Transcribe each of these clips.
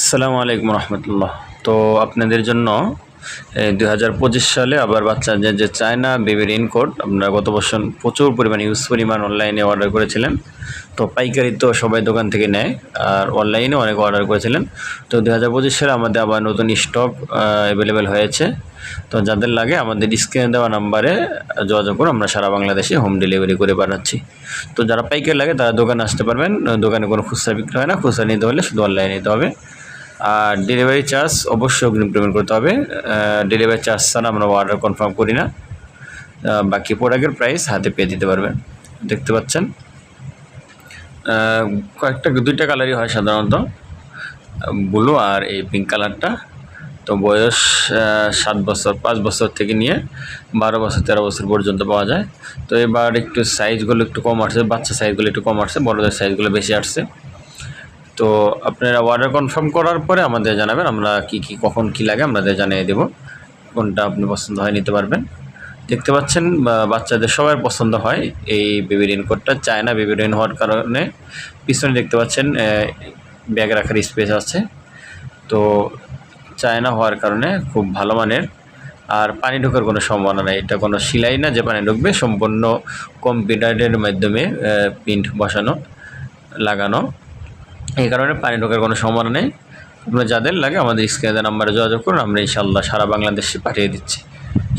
আসসালামু আলাইকুম রহমতুল্লাহ। তো আপনাদের জন্য দুই হাজার পঁচিশ সালে আবার বাচ্চাদের যে চায়না বেবি রেনকোট আপনারা গত বছর প্রচুর পরিমাণ ইউজ পরিমাণ অনলাইনে অর্ডার করেছিলেন। তো পাইকারি তো সবাই দোকান থেকে নেয়, আর অনলাইনে অনেক অর্ডার করেছিলেন। তো দুই হাজার পঁচিশ সালে আমাদের আবার নতুন স্টক অ্যাভেলেবেল হয়েছে। তো যাদের লাগে, আমাদের স্ক্রিনে দেওয়া নাম্বারে যোগাযোগ করে আমরা সারা বাংলাদেশে হোম ডেলিভারি করে পাঠাচ্ছি তো যারা পাইকারি লাগে, তারা দোকানে আসতে পারবেন। দোকানে কোনো খুচরা বিক্রি হয় না, খুচরা নিতে হলে শুধু অনলাইনে নিতে হবে। আর ডেলিভারি চার্জ অবশ্যই অগ্রিম পেমেন্ট করতে হবে। ডেলিভারি চার্জ ছাড়া আমরা অর্ডার কনফার্ম করি না। বাকি প্রোডাক্টের প্রাইস হাতে পেয়ে দিতে পারবেন। দেখতে পাচ্ছেন? কয়েকটা, দুইটা কালারই হয় সাধারণত। ব্লু আর এই পিঙ্ক কালারটা তো বয়স সাত বছর, পাঁচ বছর থেকে নিয়ে বারো বছর, তেরো বছর পর্যন্ত পাওয়া যায়। তো এবার একটু সাইজগুলো একটু কম আসছে, বাচ্চা সাইজগুলো একটু কম আসছে, বড়দের সাইজগুলো বেশি আসছে। তো আপনারা অর্ডার কনফার্ম করার পরে আমাদের জানাবেন আমরা কি কি, কখন কি লাগে আমাদের জানিয়ে দেব। কোনটা আপনি পছন্দ হয় নিতে পারবেন। দেখতে পাচ্ছেন বাচ্চাদের সবার পছন্দ হয় এই বেবি রেনকোটটা চায়না বেবি রেন হওয়ার কারণে পিছনে দেখতে পাচ্ছেন ব্যাগ রাখার স্পেস আছে। তো চায়না হওয়ার কারণে খুব ভালো মানের। আর পানি ঢোকার কোনো সম্ভাবনা নেই। এটা কোনো সিলাই না, যে পানি ঢুকবে, সম্পূর্ণ কম্পিউটারের মাধ্যমে প্রিন্ট বসানো, লাগানো। এই কারণে পানি ঢোকার কোনো সম্ভাবনা নেই। আপনার যাদের লাগে আমাদের স্ক্রিনে নাম্বারে যোগাযোগ করুন, আমরা ইনশাল্লাহ সারা বাংলাদেশে পাঠিয়ে দিচ্ছি।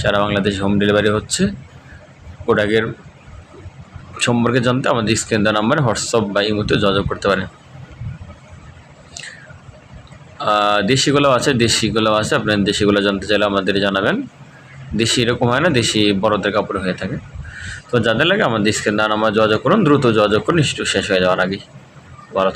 সারা বাংলাদেশ হোম ডেলিভারি হচ্ছে। প্রোডাক্টের সম্পর্কে জানতে আমাদের স্ক্রিনে নাম্বারে হোয়াটসঅ্যাপ বা ইমোতে যোগাযোগ করতে পারেন। দেশিগুলো আছে দেশিগুলো আছে। আপনার দেশিগুলো জানতে চাইলে আমাদের জানাবেন। দেশি এরকম হয় না, দেশি বড়দের কাপড় হয়ে থাকে। তো যাদের লাগে আমাদের স্ক্রিনে নাম্বার যোগাযোগ করুন, দ্রুত যোগাযোগ করুন একটু শেষ হয়ে যাওয়ার আগেই। ভালো